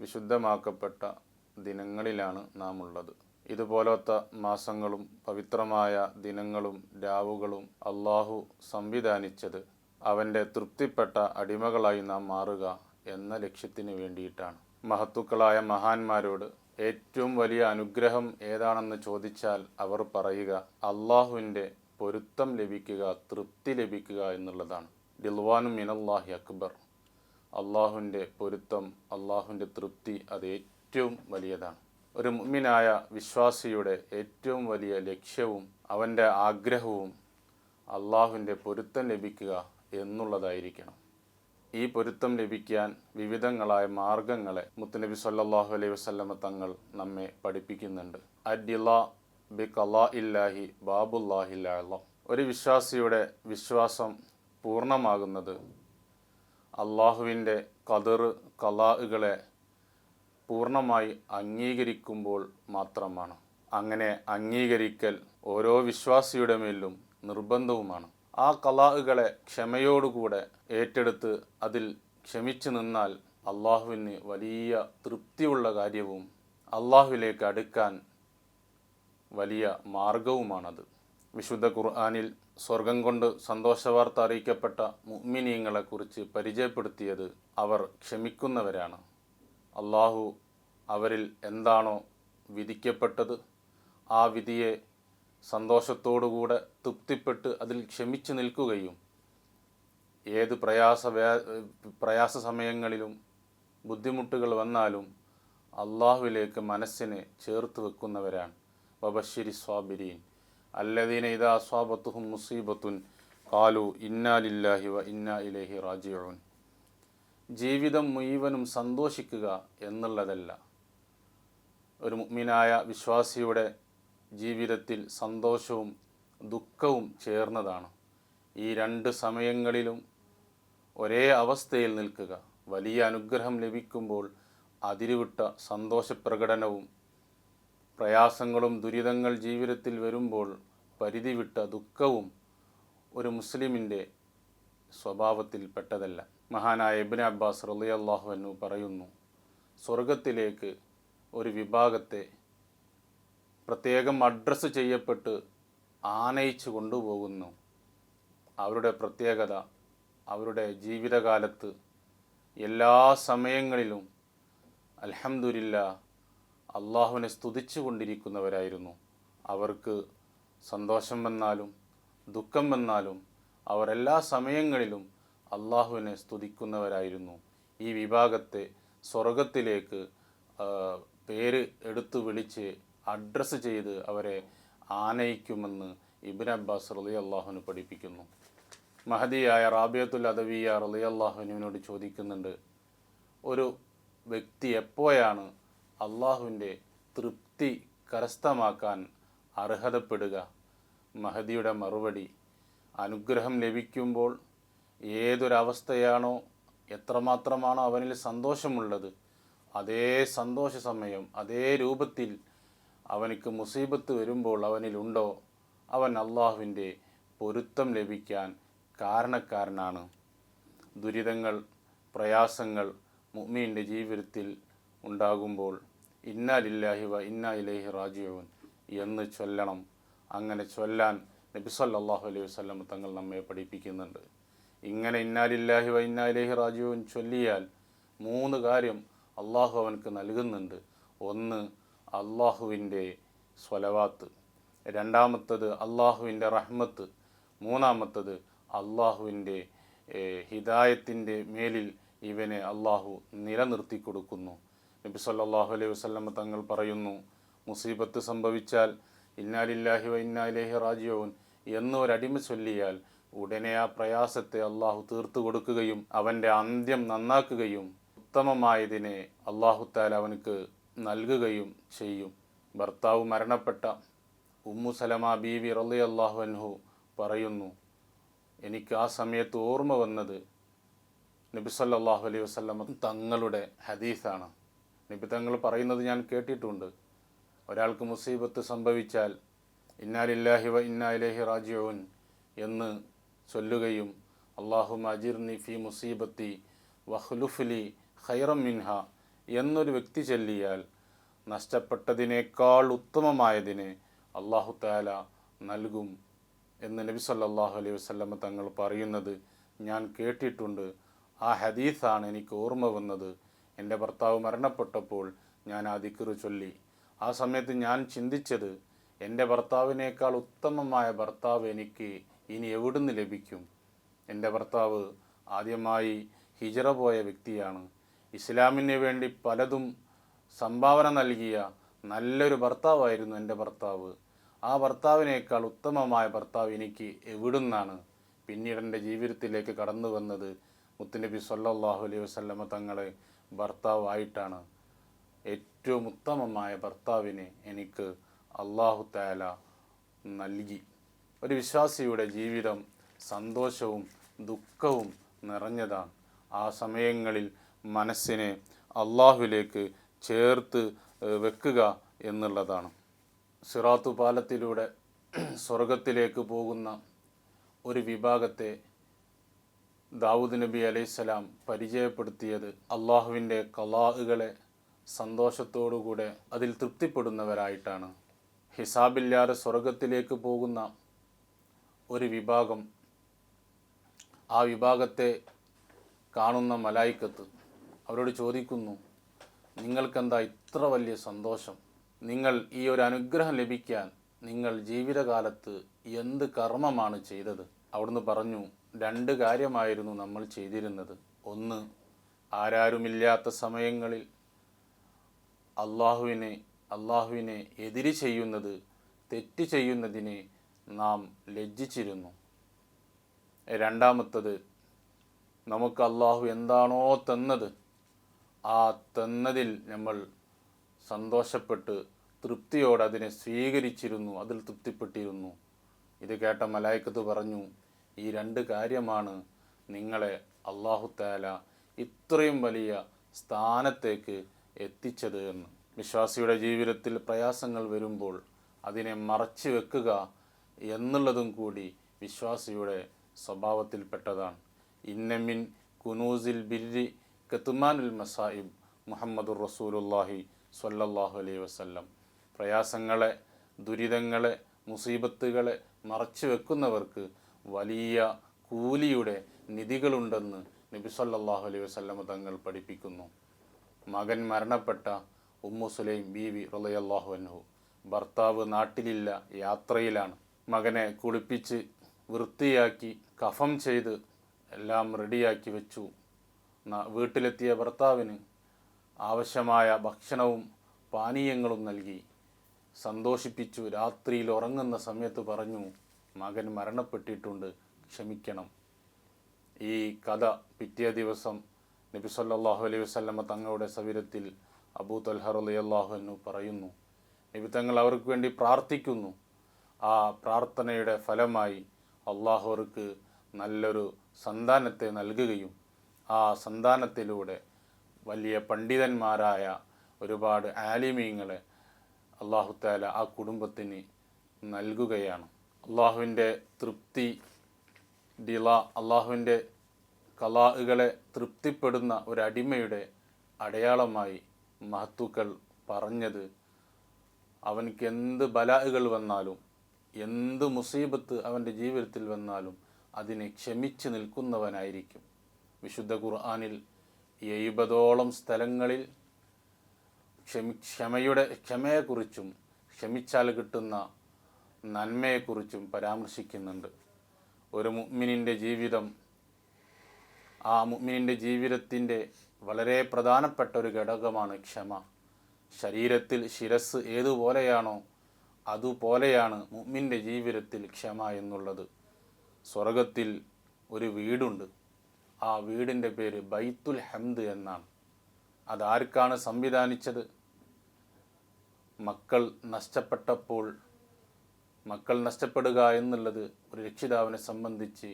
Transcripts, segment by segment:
വിശുദ്ധമാക്കപ്പെട്ട ദിനങ്ങളിലാണ് നാം ഉള്ളത് ഇതുപോലത്തെ മാസങ്ങളും പവിത്രമായ ദിനങ്ങളും രാവുകളും അള്ളാഹു സംവിധാനിച്ചത് അവന്റെ തൃപ്തിപ്പെട്ട അടിമകളായി നാം മാറുക എന്ന ലക്ഷ്യത്തിന് വേണ്ടിയിട്ടാണ്. മഹത്തുക്കളായ മഹാന്മാരോട് ഏറ്റവും വലിയ അനുഗ്രഹം ഏതാണെന്ന് ചോദിച്ചാൽ അവർ പറയുക അള്ളാഹുവിന്റെ പൊരുത്തം ലഭിക്കുക തൃപ്തി ലഭിക്കുക എന്നുള്ളതാണ്. ദിൽവാനും മിനല്ലാഹി അക്ബർ. അള്ളാഹുവിന്റെ പൊരുത്തം അള്ളാഹുവിന്റെ തൃപ്തി അത് ഏറ്റവും വലിയതാണ്. ഒരു മുമ്മിനായ വിശ്വാസിയുടെ ഏറ്റവും വലിയ ലക്ഷ്യവും അവന്റെ ആഗ്രഹവും അള്ളാഹുവിന്റെ പൊരുത്തം ലഭിക്കുക എന്നുള്ളതായിരിക്കണം. ഈ പൊരുത്തം ലഭിക്കാൻ വിവിധങ്ങളായ മാർഗങ്ങളെ മുത്തുനബി സല്ലാഹു അലൈഹി വസല്ലമ തങ്ങൾ നമ്മെ പഠിപ്പിക്കുന്നുണ്ട്. അഡില ബി കലാ ഇല്ലാഹി ബാബുല്ലാഹില്ല ഒരു വിശ്വാസിയുടെ വിശ്വാസം പൂർണമാകുന്നത് അള്ളാഹുവിന്റെ കതിർ കലാഹുകളെ പൂർണമായി അംഗീകരിക്കുമ്പോൾ മാത്രമാണ്. അങ്ങനെ അംഗീകരിക്കൽ ഓരോ വിശ്വാസിയുടെ മേലും നിർബന്ധവുമാണ്. ആ കലാഹുകളെ ക്ഷമയോടുകൂടെ ഏറ്റെടുത്ത് അതിൽ ക്ഷമിച്ചു നിന്നാൽ അള്ളാഹുവിന് വലിയ തൃപ്തിയുള്ള കാര്യവും അള്ളാഹുവിലേക്ക് അടുക്കാൻ വലിയ മാർഗവുമാണത് വിശുദ്ധ ഖുർആാനിൽ സ്വർഗം കൊണ്ട് സന്തോഷവാർത്ത അറിയിക്കപ്പെട്ട മുഅ്മിനീങ്ങളെക്കുറിച്ച് പരിചയപ്പെടുത്തിയത് അവർ ക്ഷമിക്കുന്നവരാണ്. അള്ളാഹു അവരിൽ എന്താണോ വിധിക്കപ്പെട്ടത് ആ വിധിയെ സന്തോഷത്തോടുകൂടെ തൃപ്തിപ്പെട്ട് അതിൽ ക്ഷമിച്ചു നിൽക്കുകയും ഏത് പ്രയാസ പ്രയാസ സമയങ്ങളിലും ബുദ്ധിമുട്ടുകൾ വന്നാലും അള്ളാഹുവിലേക്ക് മനസ്സിനെ ചേർത്ത് വെക്കുന്നവരാണ്. വബഷിരി സ്വാബിരീൻ. അല്ലദീന മുസീബത്തുൻ കാലു ഇന്നാലില്ലാഹി വ ഇന്നാ ഇലൈഹി റാജിഊൻ. ജീവിതം മുഴുവനും സന്തോഷിക്കുക എന്നുള്ളതല്ല. ഒരു മുഅ്മിനായ വിശ്വാസിയുടെ ജീവിതത്തിൽ സന്തോഷവും ദുഃഖവും ചേർന്നതാണ്. ഈ രണ്ട് സമയങ്ങളിലും ഒരേ അവസ്ഥയിൽ നിൽക്കുക. വലിയ അനുഗ്രഹം ലഭിക്കുമ്പോൾ അതിരുവിട്ട സന്തോഷപ്രകടനവും പ്രയാസങ്ങളും ദുരിതങ്ങൾ ജീവിതത്തിൽ വരുമ്പോൾ പരിധിവിട്ട ദുഃഖവും ഒരു മുസ്ലിമിന്റെ സ്വഭാവത്തിൽ പെട്ടതല്ല. മഹാനായ ഇബ്നു അബ്ബാസ് റളിയല്ലാഹു അൻഹു പറയുന്നു സ്വർഗത്തിലേക്ക് ഒരു വിഭാഗത്തെ പ്രത്യേകം അഡ്രസ്സ് ചെയ്യപ്പെട്ട് ആനയിച്ചു കൊണ്ടുപോകുന്നു. അവരുടെ പ്രത്യേകത അവരുടെ ജീവിതകാലത്ത് എല്ലാ സമയങ്ങളിലും അൽഹംദുലില്ല അള്ളാഹുവിനെ സ്തുതിച്ചു കൊണ്ടിരിക്കുന്നവരായിരുന്നു അവർക്ക് സന്തോഷം വന്നാലും ദുഃഖം വന്നാലും അവർ എല്ലാ സമയങ്ങളിലും അള്ളാഹുവിനെ സ്തുതിക്കുന്നവരായിരുന്നു. ഈ വിഭാഗത്തെ സ്വർഗത്തിലേക്ക് പേര് എടുത്തു വിളിച്ച് അഡ്രസ്സ് ചെയ്ത് അവരെ ആനയിക്കുമെന്ന് ഇബിൻ അബ്ബാസ് റലി അള്ളാഹുവിന് പഠിപ്പിക്കുന്നു. മഹദിയായ റാബിയത്തുൽ അദവിയ റലി അള്ളാഹുവിനോട് ചോദിക്കുന്നുണ്ട് ഒരു വ്യക്തി എപ്പോഴാണ് അള്ളാഹുവിന്റെ തൃപ്തി കരസ്ഥമാക്കാൻ അർഹതപ്പെടുക. മഹദിയുടെ മറുപടി അനുഗ്രഹം ലഭിക്കുമ്പോൾ ഏതൊരവസ്ഥയാണോ എത്രമാത്രമാണോ അവനിൽ സന്തോഷമുള്ളത് അതേ സന്തോഷ സമയം അതേ രൂപത്തിൽ അവനക്ക് മുസീബത്ത് വരുമ്പോൾ അവനിലുണ്ടോ അവൻ അള്ളാഹുവിന്റെ പൊരുത്തം ലഭിക്കാൻ കാരണക്കാരനാണ്. ദുരിതങ്ങൾ പ്രയാസങ്ങൾ മുഅ്മീന്റെ ജീവിതത്തിൽ ഉണ്ടാകുമ്പോൾ ഇന്നാ ലില്ലാഹി വ ഇന്നാ ഇലൈഹി റാജിഊൻ എന്ന് ചൊല്ലണം. അങ്ങനെ ചൊല്ലാൻ നബി സല്ലല്ലാഹു അലൈഹി വസല്ലം തങ്ങൾ നമ്മെ പഠിപ്പിക്കുന്നുണ്ട്. ഇങ്ങനെ ഇന്നാ ലില്ലാഹി വ ഇന്നാ ഇലൈഹി റാജിഊൻ ചൊല്ലിയാൽ മൂന്ന് കാര്യം അള്ളാഹു അവനക്ക് നൽകുന്നുണ്ട്. ഒന്ന് അള്ളാഹുവിന്റെ സ്വലവാത്ത്. രണ്ടാമത്തത് അള്ളാഹുവിന്റെ റഹ്മത്ത്. മൂന്നാമത്തത് അള്ളാഹുവിന്റെ ഹിദായത്തിന്റെ മേലിൽ ഇവനെ അള്ളാഹു നിലനിർത്തി കൊടുക്കുന്നു നബി സല്ലാഹു അലൈഹി വസല്ലം തങ്ങൾ പറയുന്നു മുസീബത്ത് സംഭവിച്ചാൽ ഇന്നാലില്ലാഹി വ റാജിയോൻ റാജിഊൻ എന്നൊരടിമ ചൊല്ലിയാൽ ഉടനെ ആ പ്രയാസത്തെ അള്ളാഹു തീർത്തു കൊടുക്കുകയും അവന്റെ അന്ത്യം നന്നാക്കുകയും ഉത്തമമായതിനെ അള്ളാഹു താല അവനക്ക് നൽകുകയും ചെയ്യും. ഭർത്താവ് മരണപ്പെട്ട ഉമ്മു സലമ ബീവി റലി അള്ളാഹു അൻഹു പറയുന്നു എനിക്ക് ആ സമയത്ത് ഓർമ്മ വന്നത് നബി സല്ലല്ലാഹു അലൈഹി വസ്ലം തങ്ങളുടെ ഹദീസാണ്. നബി തങ്ങൾ പറയുന്നത് ഞാൻ കേട്ടിട്ടുണ്ട്. ഒരാൾക്ക് മുസീബത്ത് സംഭവിച്ചാൽ ഇന്നാലില്ലാഹി വ ഇന്നാ റാജിയോൻ എന്ന് ചൊല്ലുകയും അള്ളാഹു അജിർനി ഫി മുസീബത്തി വഹ്ലുഫ്ലി ഖൈറം മിൻഹ എന്നൊരു വ്യക്തി ചൊല്ലിയാൽ നഷ്ടപ്പെട്ടതിനേക്കാൾ ഉത്തമമായതിനെ അള്ളാഹു താല നൽകും എന്ന് നബി സല്ലാഹു അലൈഹി വസ്ലമ തങ്ങൾ പറയുന്നത് ഞാൻ കേട്ടിട്ടുണ്ട്. ആ ഹദീസാണ് എനിക്ക് ഓർമ്മ വന്നത്. എന്റെ ഭർത്താവ് മരണപ്പെട്ടപ്പോൾ ഞാൻ ആ ദിക്കുറു ചൊല്ലി. ആ സമയത്ത് ഞാൻ ചിന്തിച്ചത് എന്റെ ഭർത്താവിനേക്കാൾ ഉത്തമമായ ഭർത്താവ് എനിക്ക് ഇനി എവിടുന്ന് ലഭിക്കും? എന്റെ ഭർത്താവ് ആദ്യമായി ഹിജറ പോയ വ്യക്തിയാണ്. ഇസ്ലാമിന് വേണ്ടി പലതും സംഭാവന നൽകിയ നല്ലൊരു ഭർത്താവായിരുന്നു എന്റെ ഭർത്താവ്. ആ ഭർത്താവിനേക്കാൾ ഉത്തമമായ ഭർത്താവ് എനിക്ക് എവിടുന്നാണ്? പിന്നീട് എന്റെ ജീവിതത്തിലേക്ക് കടന്നു വന്നത് മുത്തുനബി സല്ലാഹു അലൈഹി വസല്ലമ തങ്ങളെ ഭർത്താവായിട്ടാണ് ഏറ്റവും ഉത്തമമായ ഭർത്താവിനെ എനിക്ക് അള്ളാഹു താല നൽകി. ഒരു വിശ്വാസിയുടെ ജീവിതം സന്തോഷവും ദുഃഖവും നിറഞ്ഞതാണ്. ആ സമയങ്ങളിൽ മനസ്സിനെ അള്ളാഹുവിലേക്ക് ചേർത്ത് വെക്കുക എന്നുള്ളതാണ്. സിറാത്തു പാലത്തിലൂടെ സ്വർഗത്തിലേക്ക് പോകുന്ന ഒരു വിഭാഗത്തെ ദാവൂദ് നബി അലൈഹിസ്സലാം പരിചയപ്പെടുത്തിയത് അള്ളാഹുവിന്റെ കലാഹുകളെ സന്തോഷത്തോടുകൂടെ അതിൽ തൃപ്തിപ്പെടുന്നവരായിട്ടാണ്. ഹിസാബില്ലാതെ സ്വർഗത്തിലേക്ക് പോകുന്ന ഒരു വിഭാഗം ആ വിഭാഗത്തെ കാണുന്ന മലായിക്കത്ത് അവരോട് ചോദിക്കുന്നു നിങ്ങൾക്കെന്താ ഇത്ര വലിയ സന്തോഷം? നിങ്ങൾ ഈ ഒരു അനുഗ്രഹം ലഭിക്കാൻ നിങ്ങൾ ജീവിതകാലത്ത് എന്ത് കർമ്മമാണ് ചെയ്തത്? അവിടുന്ന് പറഞ്ഞു രണ്ട് കാര്യമായിരുന്നു നമ്മൾ ചെയ്തിരുന്നത്. ഒന്ന് ആരാരുമില്ലാത്ത സമയങ്ങളിൽ അള്ളാഹുവിനെ അള്ളാഹുവിനെ എതിര് ചെയ്യുന്നത് തെറ്റ് ചെയ്യുന്നതിനെ നാം ലജ്ജിച്ചിരുന്നു. രണ്ടാമത്തത് നമുക്ക് അള്ളാഹു എന്താണോ തന്നത് ആ തന്നതിൽ നമ്മൾ സന്തോഷപ്പെട്ട് തൃപ്തിയോടെ അതിനെ സ്വീകരിച്ചിരുന്നു അതിൽ തൃപ്തിപ്പെട്ടിരുന്നു. ഇത് കേട്ട മലായിക്കത്ത് പറഞ്ഞു ഈ രണ്ട് കാര്യമാണ് നിങ്ങളെ അള്ളാഹുത്താല ഇത്രയും വലിയ സ്ഥാനത്തേക്ക് എത്തിച്ചത് എന്ന്. വിശ്വാസിയുടെ ജീവിതത്തിൽ പ്രയാസങ്ങൾ വരുമ്പോൾ അതിനെ മറച്ചു വെക്കുക എന്നുള്ളതും കൂടി വിശ്വാസിയുടെ സ്വഭാവത്തിൽപ്പെട്ടതാണ്. ഇന്നമിൻ കുനൂസിൽ ബിരി കത്തുമാനുൽ മസായിബ് മുഹമ്മദുർ റസൂലുല്ലാഹി സ്വല്ലല്ലാഹു അലൈഹി വസ്ല്ലം. പ്രയാസങ്ങളെ ദുരിതങ്ങളെ മുസീബത്തുകളെ മറച്ചു വെക്കുന്നവർക്ക് വലിയ കൂലിയുടെ നിധികളുണ്ടെന്ന് നബി സല്ലല്ലാഹു അലൈഹി വസ്ലമ തങ്ങൾ പഠിപ്പിക്കുന്നു. മകൻ മരണപ്പെട്ട ഉമ്മു സുലൈം ബീവി റളിയല്ലാഹു അൻഹു ഭർത്താവ് നാട്ടിലില്ല യാത്രയിലാണ്. മകനെ കുളിപ്പിച്ച് വൃത്തിയാക്കി കഫം ചെയ്ത് എല്ലാം റെഡിയാക്കി വെച്ചു. വീട്ടിലെത്തിയ ഭർത്താവിന് ആവശ്യമായ ഭക്ഷണവും പാനീയങ്ങളും നൽകി. സന്തോഷിപ്പിച്ചു രാത്രിയിൽ ഉറങ്ങുന്ന സമയത്ത് പറഞ്ഞു മകൻ മരണപ്പെട്ടിട്ടുണ്ട്. ക്ഷമിക്കണം. ഈ കഥ പിറ്റേ ദിവസം നബി സല്ലാഹു അലൈഹി വസല്ലമ തങ്ങളുടെ സവിരത്തിൽ അബൂ തൽഹർ അള്ളാഹു എന്നു പറയുന്നു. നബി തങ്ങൾ അവർക്ക് വേണ്ടി പ്രാർത്ഥിക്കുന്നു. ആ പ്രാർത്ഥനയുടെ ഫലമായി അള്ളാഹു അവർക്ക് നല്ലൊരു സന്താനത്തെ നൽകുകയും ആ സന്താനത്തിലൂടെ വലിയ പണ്ഡിതന്മാരായ ഒരുപാട് ആലിമീങ്ങളെ അള്ളാഹുത്താല ആ കുടുംബത്തിന് നൽകുകയാണ്. അള്ളാഹുവിന്റെ തൃപ്തി ഡില അള്ളാഹുവിന്റെ കലാഹുകളെ തൃപ്തിപ്പെടുന്ന ഒരടിമയുടെ അടയാളമായി മഹത്തുക്കൾ പറഞ്ഞത് അവനക്ക് എന്ത് ബലാഹുകൾ വന്നാലും എന്ത് മുസീബത്ത് അവന്റെ ജീവിതത്തിൽ വന്നാലും അതിനെ ക്ഷമിച്ച് നിൽക്കുന്നവനായിരിക്കും. വിശുദ്ധ ഖുർആാനിൽ എഴുപതോളം സ്ഥലങ്ങളിൽ ക്ഷമി ക്ഷമയുടെ ക്ഷമയെക്കുറിച്ചും ക്ഷമിച്ചാൽ കിട്ടുന്ന നന്മയെക്കുറിച്ചും പരാമർശിക്കുന്നുണ്ട്. ഒരു മുഗ്മിനിന്റെ ജീവിതം ആ മുഗ്മിനിന്റെ ജീവിതത്തിന്റെ വളരെ പ്രധാനപ്പെട്ട ഒരു ഘടകമാണ് ക്ഷമ. ശരീരത്തിൽ ശിരസ് ഏതുപോലെയാണോ അതുപോലെയാണ് മുഗ്മിന്റെ ജീവിതത്തിൽ ക്ഷമ എന്നുള്ളത്. സ്വർഗത്തിൽ ഒരു വീടുണ്ട്. ആ വീടിന്റെ പേര് ബൈത്തുൽ ഹംദ് എന്നാണ്. അതാർക്കാണ് സംവിധാനിച്ചത്? മക്കൾ നഷ്ടപ്പെട്ടപ്പോൾ മക്കൾ നഷ്ടപ്പെടുക എന്നുള്ളത് ഒരു രക്ഷിതാവിനെ സംബന്ധിച്ച്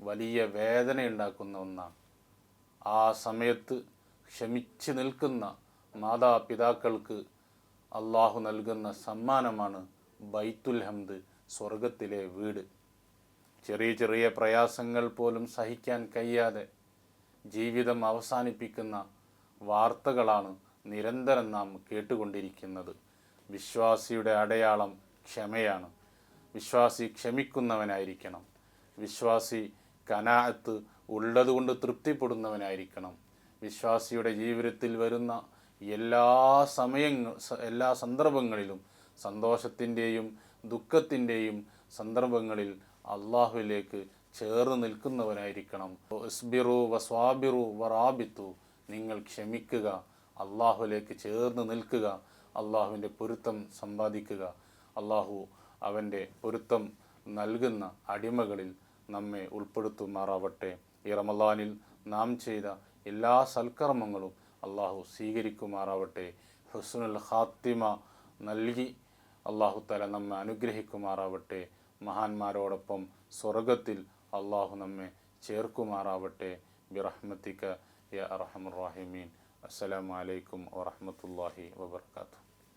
വലിയ വേദനയുണ്ടാക്കുന്ന ഒന്നാണ്. ആ സമയത്ത് ക്ഷമിച്ച് നിൽക്കുന്ന മാതാപിതാക്കൾക്ക് അള്ളാഹു നൽകുന്ന സമ്മാനമാണ് ബൈത്തുൽ ഹംദ് സ്വർഗത്തിലെ വീട്. ചെറിയ ചെറിയ പ്രയാസങ്ങൾ പോലും സഹിക്കാൻ കഴിയാതെ ജീവിതം അവസാനിപ്പിക്കുന്ന വാർത്തകളാണ് നിരന്തരം നാം കേട്ടുകൊണ്ടിരിക്കുന്നത്. വിശ്വാസിയുടെ അടയാളം ക്ഷമയാണ്. വിശ്വാസി ക്ഷമിക്കുന്നവനായിരിക്കണം. വിശ്വാസി കനാഅത്ത് ഉള്ളതുകൊണ്ട് തൃപ്തിപ്പെടുന്നവനായിരിക്കണം. വിശ്വാസിയുടെ ജീവിതത്തിൽ വരുന്ന എല്ലാ സമയങ്ങൾ എല്ലാ സന്ദർഭങ്ങളിലും സന്തോഷത്തിന്റെയും ദുഃഖത്തിന്റെയും സന്ദർഭങ്ങളിൽ അള്ളാഹുവിലേക്ക് ചേർന്ന് നിൽക്കുന്നവനായിരിക്കണം. ഇസ്ബിറു വസ്വാബിറു വറാബിത്തു. നിങ്ങൾ ക്ഷമിക്കുക അള്ളാഹുലേക്ക് ചേർന്ന് നിൽക്കുക അള്ളാഹുവിന്റെ പൊരുത്തം സമ്പാദിക്കുക. അള്ളാഹു അവന്റെ പൊരുത്തം നൽകുന്ന അടിമകളിൽ നമ്മെ ഉൾപ്പെടുത്തുമാറാവട്ടെ. ഈ റമദാനിൽ നാം ചെയ്ത എല്ലാ സൽക്കർമ്മങ്ങളും അള്ളാഹു സ്വീകരിക്കുമാറാവട്ടെ. ഹുസ്നുൽ ഖാത്തിമ നൽകി അള്ളാഹു തല നമ്മെ അനുഗ്രഹിക്കുമാറാവട്ടെ. മഹാന്മാരോടൊപ്പം സ്വർഗത്തിൽ അള്ളാഹു നമ്മെ ചേർക്കുമാറാവട്ടെ. ബിറഹ്മത്തിക്ക യ അറഹമുറാഹിമീൻ അസ്സലാമലൈക്കും അസ്സലാമു അലൈക്കും വറഹ്മത്തുള്ളാഹി